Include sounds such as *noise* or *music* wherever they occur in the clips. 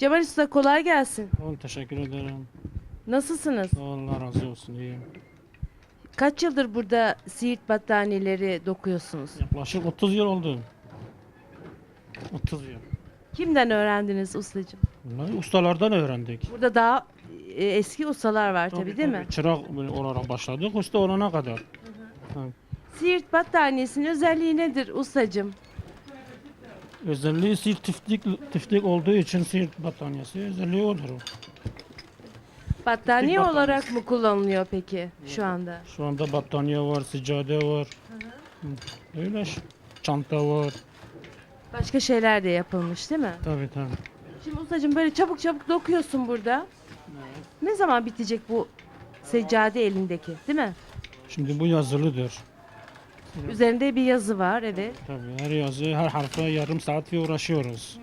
Cemal Usta kolay gelsin. Oğlum teşekkür ederim. Nasılsınız? Allah razı olsun. İyiyim. Kaç yıldır burada Siirt battaniyeleri dokuyorsunuz? Yaklaşık 30 yıl oldu. 30 yıl. Kimden öğrendiniz ustacığım? Vallahi ustalardan öğrendik. Burada daha e, eski ustalar var tabii, değil mi? Çırak olarak başladık usta olana kadar. Siirt battaniyesinin özelliği nedir ustacığım? Özelliği siirt tiftik, tiftik olduğu için siirt battaniyesi özelliği odur. Battaniye battaniyesi. olarak mı kullanılıyor peki şu anda? Şu anda battaniye var, siccade var. Hı. Öyle ş- çanta var. Başka şeyler de yapılmış değil mi? Tabii tabii. Şimdi ustacığım böyle çabuk çabuk dokuyorsun burada. Ne zaman bitecek bu seccade elindeki değil mi? Şimdi bu yazılıdır. Üzerinde bir yazı var evet. Tabii her yazı, her harfe yarım saat bir uğraşıyoruz.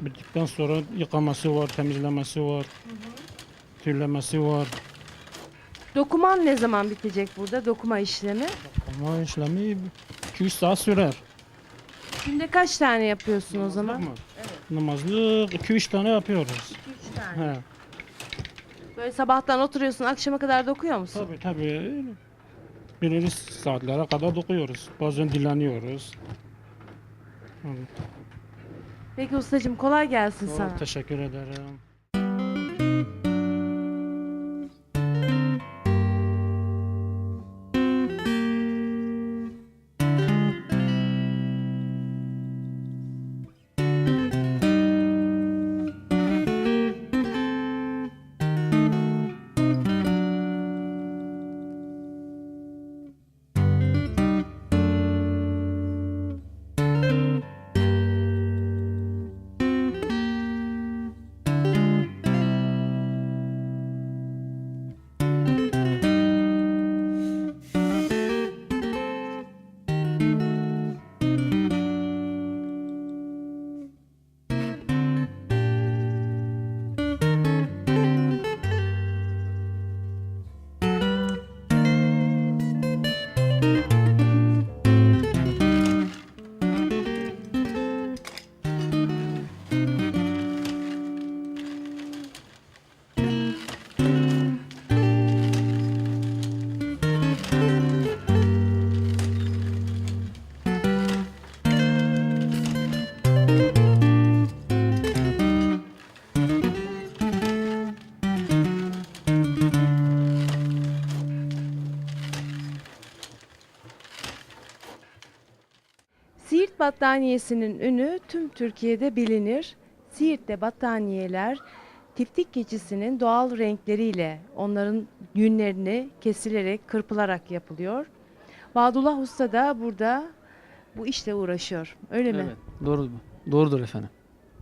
Bittikten sonra yıkaması var, temizlemesi var, tüylemesi var. Dokuman ne zaman bitecek burada dokuma işlemi? Ama işlemi 200 saat sürer. Günde kaç tane yapıyorsun o zaman? Namazlık mı? Namazlık 2-3 tane yapıyoruz. 3 tane. He. Böyle sabahtan oturuyorsun akşama kadar dokuyor musun? Tabii tabii. Belirli saatlere kadar dokuyoruz. Bazen dileniyoruz. Hı. Peki ustacığım kolay gelsin sana. Teşekkür ederim. Battaniyesinin ünü tüm Türkiye'de bilinir. Siirt'te battaniyeler tiftik keçisinin doğal renkleriyle onların yünlerini kesilerek, kırpılarak yapılıyor. Badullah Usta da burada bu işle uğraşıyor. Öyle mi? Evet, doğru, doğrudur efendim.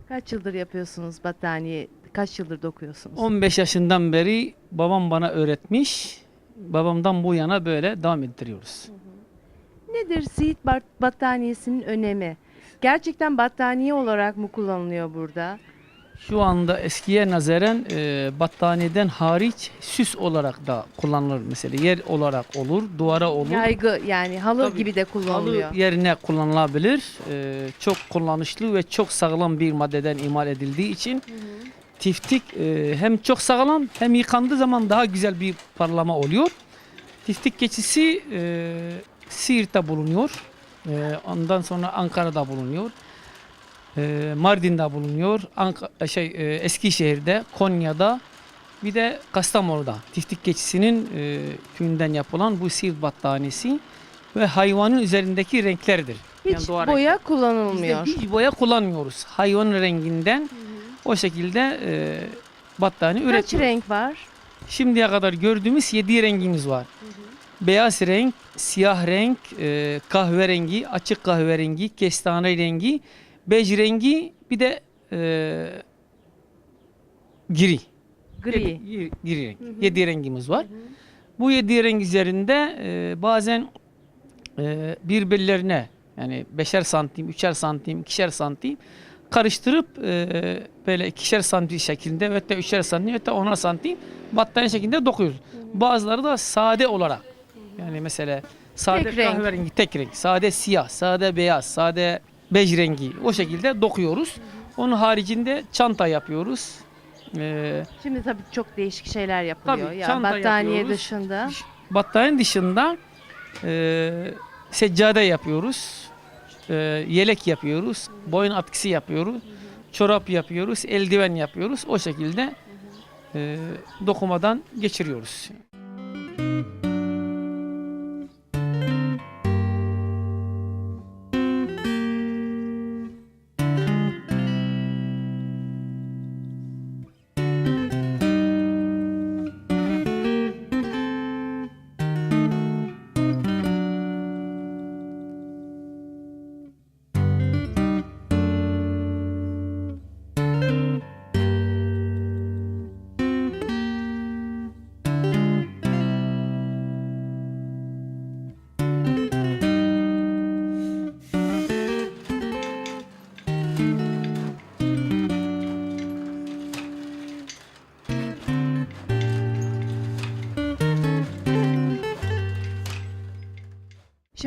Kaç yıldır yapıyorsunuz battaniye? Kaç yıldır dokuyorsunuz? 15 yaşından beri babam bana öğretmiş. Babamdan bu yana böyle devam ettiriyoruz. Nedir Siirt bat- battaniyesinin önemi? Gerçekten battaniye olarak mı kullanılıyor burada? Şu anda eskiye nazaran e, battaniyeden hariç süs olarak da kullanılır mesela. Yer olarak olur, duvara olur. Yaygı yani halı Tabii, gibi de Halı kullanılıyor. yerine kullanılabilir. E, çok kullanışlı ve çok sağlam bir maddeden imal edildiği için tiftik e, hem çok sağlam hem yıkandığı zaman daha güzel bir parlama oluyor. Tiftik keçisi e, Siirt'te bulunuyor. E, ondan sonra Ankara'da bulunuyor. E, Mardin'de bulunuyor. Anka, şey e, Eskişehir'de, Konya'da bir de Kastamonu'da tiftik keçisinin e, tüyünden yapılan bu Siirt battaniyesi ve hayvanın üzerindeki renklerdir. Hiç Yani doğal boya renkler. kullanılmıyor. Bizde hiç boya kullanmıyoruz. Hayvanın renginden o şekilde e, battaniye Kaç üretiyoruz. renk var? Şimdiye kadar gördüğümüz 7 rengimiz var. Beyaz renk, siyah renk, e, kahverengi, açık kahverengi, kestane rengi, bej rengi bir de e, gri. Gri. Gri, gri renk. 7 rengimiz var. Bu 7 renk üzerinde e, bazen e, birbirlerine yani beşer santim, üçer santim, ikişer santim karıştırıp e, böyle ikişer santim şeklinde ve da üçer santim ve da onar santim battaniye şeklinde dokuyoruz. Bazıları da sade olarak yani mesela sade Tek renk. kahverengi tek renk, sade siyah, sade beyaz, sade bej rengi o şekilde dokuyoruz. Onun haricinde çanta yapıyoruz. Ee, Şimdi tabii çok değişik şeyler yapılıyor. Tabii, ya çanta battaniye yapıyoruz. dışında. battaniye dışında e, seccade yapıyoruz. E, yelek yapıyoruz. Boyun atkısı yapıyoruz. Çorap yapıyoruz. Eldiven yapıyoruz. O şekilde e, dokumadan geçiriyoruz.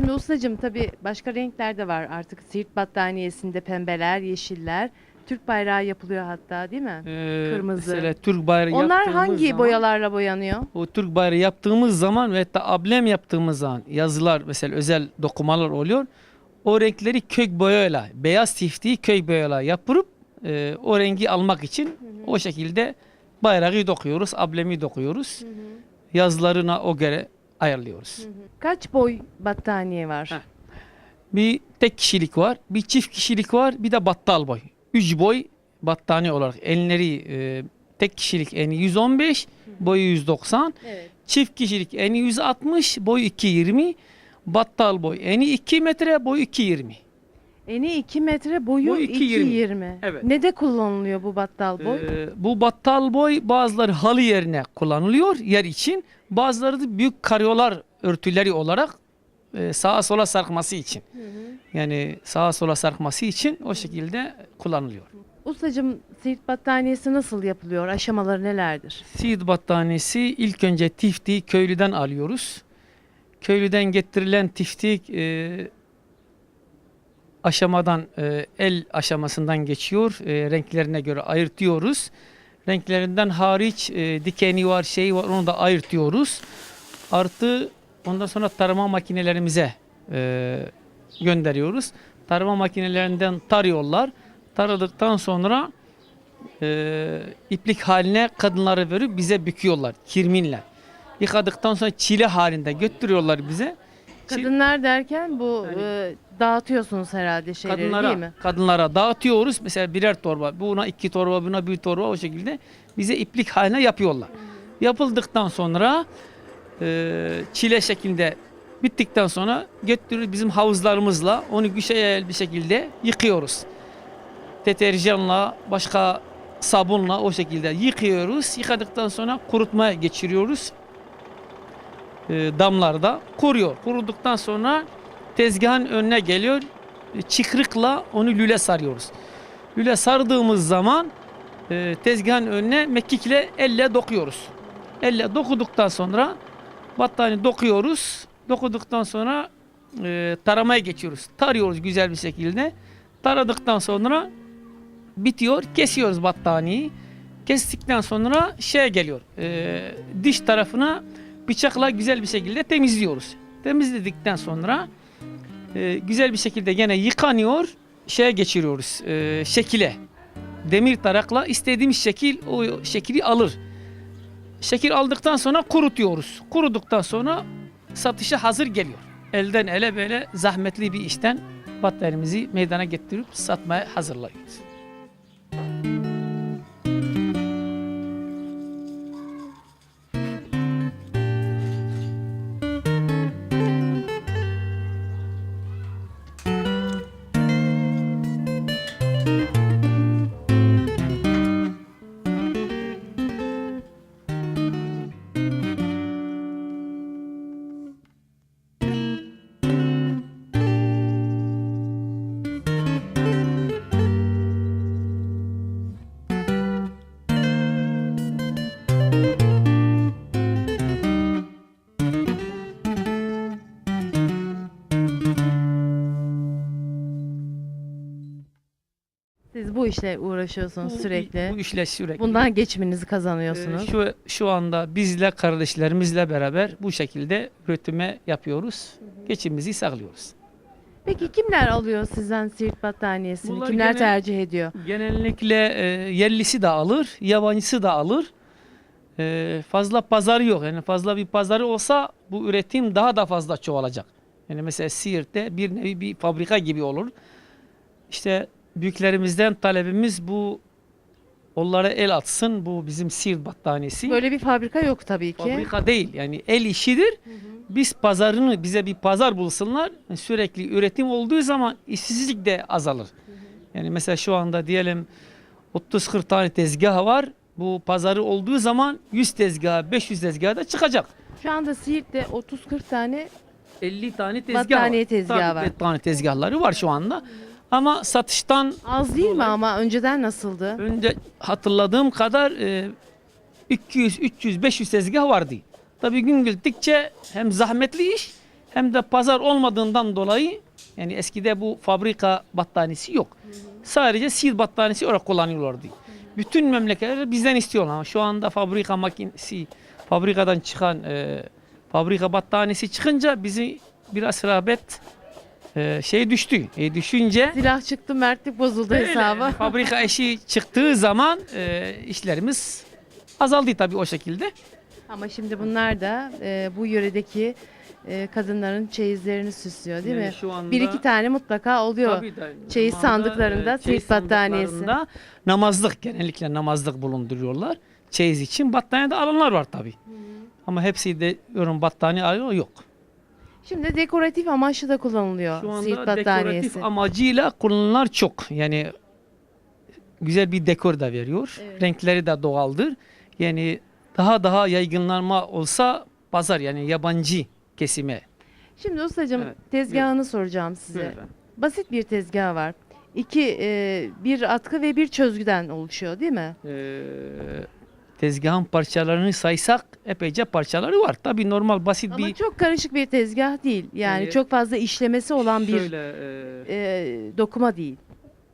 Şimdi ustacığım tabii başka renkler de var artık. Siirt battaniyesinde pembeler, yeşiller. Türk bayrağı yapılıyor hatta değil mi? E, Kırmızı. Mesela Türk bayrağı Onlar yaptığımız hangi zaman- boyalarla boyanıyor? O Türk bayrağı yaptığımız zaman ve hatta ablem yaptığımız zaman yazılar mesela özel dokumalar oluyor. O renkleri kök boyayla, beyaz tiftiği kök boyayla yapıp e, o rengi almak için o şekilde bayrağı dokuyoruz, ablemi dokuyoruz. Yazılarına o göre ayarlıyoruz. Kaç boy battaniye var? Bir tek kişilik var, bir çift kişilik var, bir de battal boy. Üç boy battaniye olarak enleri e, tek kişilik eni 115, boyu 190. Evet. Çift kişilik eni 160, boyu 2.20. Battal boy eni 2 metre, boyu 2.20. Eni 2 metre, boyu Boyu 2.20. 2.20. Evet. Ne de kullanılıyor bu battal boy? Ee, bu battal boy bazıları halı yerine kullanılıyor yer için. Bazıları da büyük karyolar örtüleri olarak e, sağa sola sarkması için. Yani sağa sola sarkması için o şekilde kullanılıyor. Ustacığım Siirt battaniyesi nasıl yapılıyor? Aşamaları nelerdir? Siirt battaniyesi ilk önce tiftiği köylüden alıyoruz. Köylüden getirilen tiftik e, aşamadan e, el aşamasından geçiyor. E, renklerine göre ayırtıyoruz. Renklerinden hariç e, dikeni var, şey var onu da ayırtıyoruz. Artı ondan sonra tarama makinelerimize e, gönderiyoruz. Tarama makinelerinden tarıyorlar. Taradıktan sonra e, iplik haline kadınları verip bize büküyorlar kirminle. Yıkadıktan sonra çile halinde götürüyorlar bize. Kadınlar derken bu Yani- e, dağıtıyorsunuz herhalde şeyleri kadınlara, değil mi? kadınlara dağıtıyoruz. Mesela birer torba, buna iki torba, buna bir torba o şekilde bize iplik haline yapıyorlar. Yapıldıktan sonra e, çile şeklinde bittikten sonra götürüyoruz bizim havuzlarımızla onu güzel bir şekilde yıkıyoruz. Deterjanla, başka sabunla o şekilde yıkıyoruz. Yıkadıktan sonra kurutmaya geçiriyoruz. E, damlarda kuruyor. Kuruduktan sonra tezgahın önüne geliyor. E, Çıkrıkla onu lüle sarıyoruz. Lüle sardığımız zaman e, tezgahın önüne mekikle elle dokuyoruz. Elle dokuduktan sonra battaniye dokuyoruz. Dokuduktan sonra taramaya geçiyoruz. Tarıyoruz güzel bir şekilde. Taradıktan sonra bitiyor. Kesiyoruz battaniyeyi. Kestikten sonra şeye geliyor. diş tarafına bıçakla güzel bir şekilde temizliyoruz. Temizledikten sonra e, güzel bir şekilde gene yıkanıyor. Şeye geçiriyoruz. e, şekile. Demir tarakla istediğimiz şekil o şekli alır. Şekil aldıktan sonra kurutuyoruz. Kuruduktan sonra satışa hazır geliyor. Elden ele böyle zahmetli bir işten battaniyemizi meydana getirip satmaya hazırlıyoruz. Siz bu işle uğraşıyorsunuz Bu- sürekli. Bu işle sürekli. Bundan geçiminizi Ee, kazanıyorsunuz. şu şu anda bizle kardeşlerimizle beraber bu şekilde üretime yapıyoruz. Geçimimizi sağlıyoruz. Peki kimler alıyor sizden Siirt battaniyesini? Bunlar kimler gene- tercih ediyor? Genellikle e, yerlisi de alır, yabancısı da alır. E, fazla pazarı yok. Yani fazla bir pazarı olsa bu üretim daha da fazla çoğalacak. Yani mesela Siirt'te bir nevi bir fabrika gibi olur. İşte büyüklerimizden talebimiz bu onlara el atsın. Bu bizim Siirt battaniyesi. Böyle bir fabrika yok tabii ki. Fabrika değil yani el işidir. Biz pazarını bize bir pazar bulsunlar. Sürekli üretim olduğu zaman işsizlik de azalır. Yani mesela şu anda diyelim 30-40 tane tezgah var. Bu pazarı olduğu zaman 100 tezgah, 500 tezgah da çıkacak. Şu anda Siirt'te 30-40 tane 50 tane tezgah Battaniye var. tezgahı var. battaniye tezgahları var şu anda. Ama satıştan az değil mi ama önceden nasıldı? önce hatırladığım kadar e, 200, 300, 500 tezgah vardı. Tabii gün gittikçe hem zahmetli iş hem de pazar olmadığından dolayı yani eskide bu fabrika battaniyesi yok. Sadece sil battaniyesi olarak kullanıyorlardı. Bütün memleketler bizden istiyorlar ama şu anda fabrika makinesi, fabrikadan çıkan e, fabrika battaniyesi çıkınca bizi biraz rağbet e, şey düştü. E, düşünce Silah çıktı, mertlik bozuldu hesaba. *laughs* fabrika işi çıktığı zaman e, işlerimiz azaldı tabii o şekilde. Ama şimdi bunlar da e, bu yöredeki e, kadınların çeyizlerini süslüyor değil Yani mi? Şu anda, Bir iki tane mutlaka oluyor. tabii de çeyiz zamanında, sandıklarında e, çeyiz battaniyesi. sandıklarında namazlık genellikle namazlık bulunduruyorlar. Çeyiz için battaniye de alanlar var tabii. Ama hepsi de yorum battaniye alıyor yok. Şimdi dekoratif amaçlı da kullanılıyor Şu Siirt anda battaniyesi. dekoratif amacıyla kullanılar çok. Yani güzel bir dekor da veriyor. Evet. Renkleri de doğaldır. Yani daha daha yaygınlanma olsa pazar yani yabancı kesime. Şimdi ustacığım Evet, tezgahını soracağım size. Buyurun efendim. Basit bir tezgah var. İki, e, bir atkı ve bir çözgüden oluşuyor değil mi? Ee, tezgahın parçalarını saysak epeyce parçaları var. Tabii normal basit Ama bir çok karışık bir tezgah değil. Yani Ee, çok fazla işlemesi olan bir şöyle e, e, dokuma değil.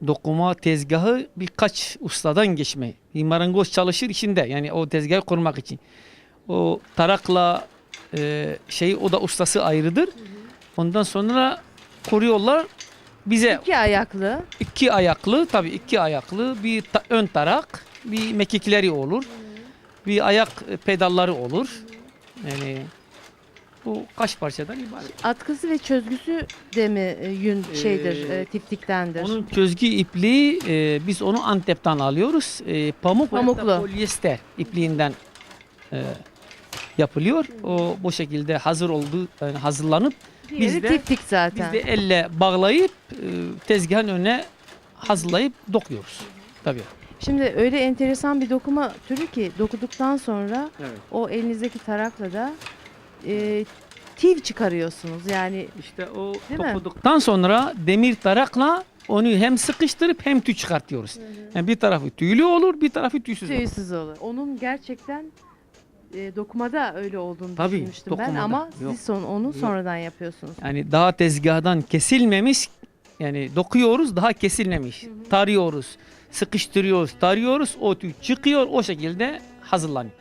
dokuma tezgahı birkaç ustadan geçme. Bir marangoz çalışır içinde yani o tezgahı kurmak için. O tarakla e, şey o da ustası ayrıdır. Ondan sonra kuruyorlar. Bize İki ayaklı. iki ayaklı tabii iki ayaklı bir ta- ön tarak bir mekikleri olur. Bir ayak pedalları olur. Yani bu kaç parçadan ibaret. Atkısı ve çözgüsü de mi e, yün şeydir, Ee, e, tiftiktendir? Onun çözgü ipliği e, biz onu Antep'ten alıyoruz. E, pamuk Pamuklu. polyester ipliğinden e, yapılıyor. O bu şekilde hazır olduğu yani hazırlanıp Diğeri biz de- tiftik biz zaten. de elle bağlayıp e, tezgahın önüne hazırlayıp dokuyoruz. Tabii. Şimdi öyle enteresan bir dokuma türü ki dokuduktan sonra Evet. o elinizdeki tarakla da e, tiv çıkarıyorsunuz. Yani İşte o Değil mi? dokuduktan sonra demir tarakla onu hem sıkıştırıp hem tüy çıkartıyoruz. Yani bir tarafı tüylü olur, bir tarafı tüysüz olur. tüysüz olur. Onun gerçekten e, dokumada öyle olduğunu Tabii, düşünmüştüm ben dokumada. ama Yok. siz son, onu sonradan yapıyorsunuz. Yani daha tezgahdan kesilmemiş yani dokuyoruz daha kesilmemiş. Tarıyoruz, sıkıştırıyoruz, tarıyoruz. O tüy çıkıyor o şekilde hazırlanıyor.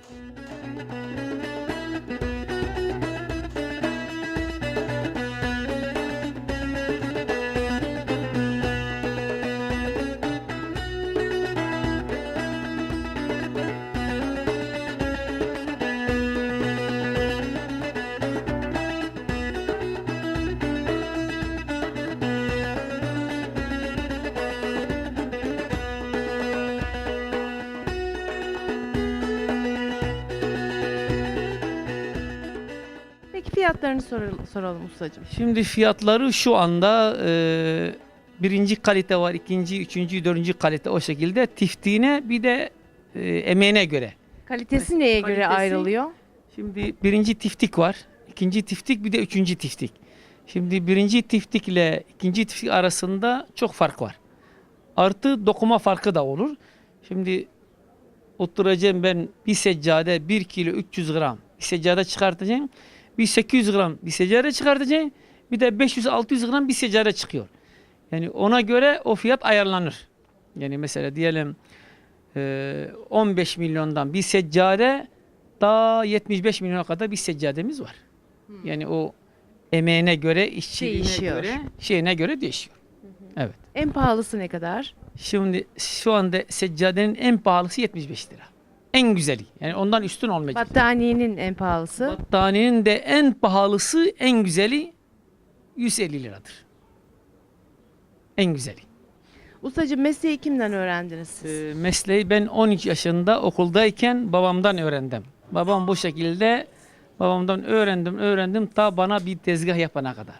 Fiyatlarını soralım, soralım ustacığım. Şimdi fiyatları şu anda e, birinci kalite var, ikinci, üçüncü, dördüncü kalite o şekilde tiftiğine bir de e, emeğine göre. Kalitesi neye göre Kalitesi- ayrılıyor? Şimdi birinci tiftik var, ikinci tiftik bir de üçüncü tiftik. Şimdi birinci tiftik ile ikinci tiftik arasında çok fark var. Artı dokuma farkı da olur. Şimdi oturacağım ben bir seccade 1 kilo 300 gram bir seccade çıkartacağım. Bir 800 gram bir seccade çıkartacağım. Bir de 500-600 gram bir seccade çıkıyor. Yani ona göre o fiyat ayarlanır. Yani mesela diyelim e, 15 milyondan bir seccade daha 75 milyona kadar bir seccademiz var. Yani o emeğine göre, işçiliğine Değişiyor. göre, şeyine göre değişiyor. Evet. En pahalısı ne kadar? Şimdi şu anda seccadenin en pahalısı 75 lira. En güzeli. Yani ondan üstün olmayacak. Battaniyenin en pahalısı. Battaniyenin de en pahalısı, en güzeli 150 liradır. En güzeli. Ustacığım mesleği kimden öğrendiniz siz? Ee, mesleği ben 13 yaşında okuldayken babamdan öğrendim. Babam bu şekilde babamdan öğrendim, öğrendim ta bana bir tezgah yapana kadar.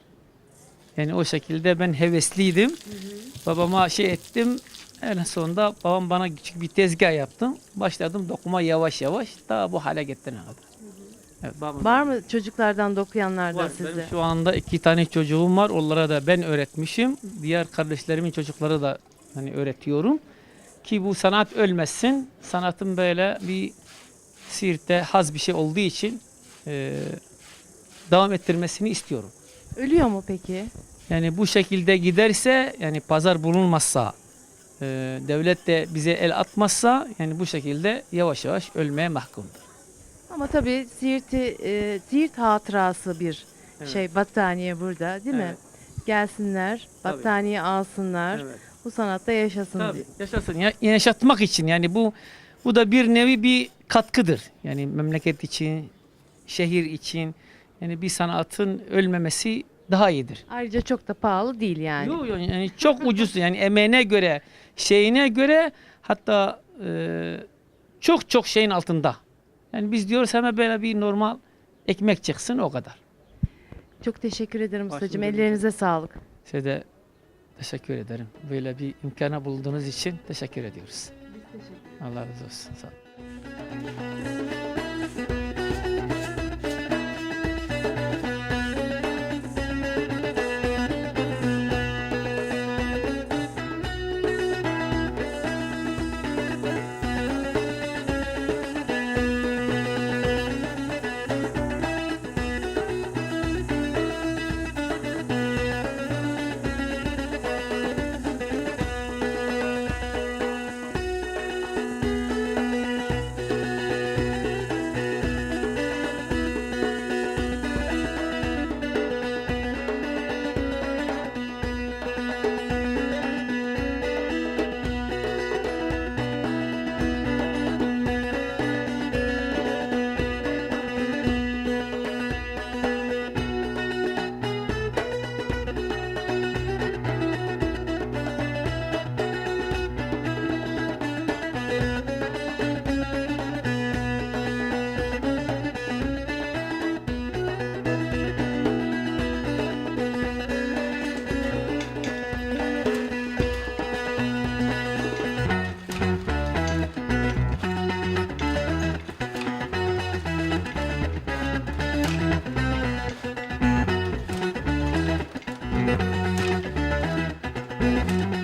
Yani o şekilde ben hevesliydim. Babama şey ettim. En sonunda babam bana küçük bir tezgah yaptım. Başladım dokuma yavaş yavaş ta bu hale getirene kadar. Evet, babam- Var mı çocuklardan dokuyanlar da Var. sizde? Benim şu anda iki tane çocuğum var. Onlara da ben öğretmişim. Diğer kardeşlerimin çocukları da hani öğretiyorum. Ki bu sanat ölmesin. Sanatın böyle bir Siirt'te haz bir şey olduğu için eee, devam ettirmesini istiyorum. Ölüyor mu peki? Yani bu şekilde giderse yani pazar bulunmazsa devlet de bize el atmazsa yani bu şekilde yavaş yavaş ölmeye mahkumdur. Ama tabii Siirt'i, e, Siirt hatırası bir Evet. şey battaniye burada değil mi? Evet. Gelsinler, Tabii. battaniye alsınlar, Evet. bu sanatta yaşasın Tabii, diye. yaşasın. Ya, yaşatmak için yani bu bu da bir nevi bir katkıdır. Yani memleket için, şehir için yani bir sanatın ölmemesi daha iyidir. Ayrıca çok da pahalı değil yani. Yok yok yani çok ucuz yani emeğine göre, şeyine göre hatta e, çok çok şeyin altında. Yani biz diyoruz hemen böyle bir normal ekmek çıksın o kadar. Çok teşekkür ederim ustacığım. Ellerinize sağlık. Size de teşekkür ederim. Böyle bir imkana bulunduğunuz için teşekkür ediyoruz. Allah razı olsun. Sağ olun. Thank you.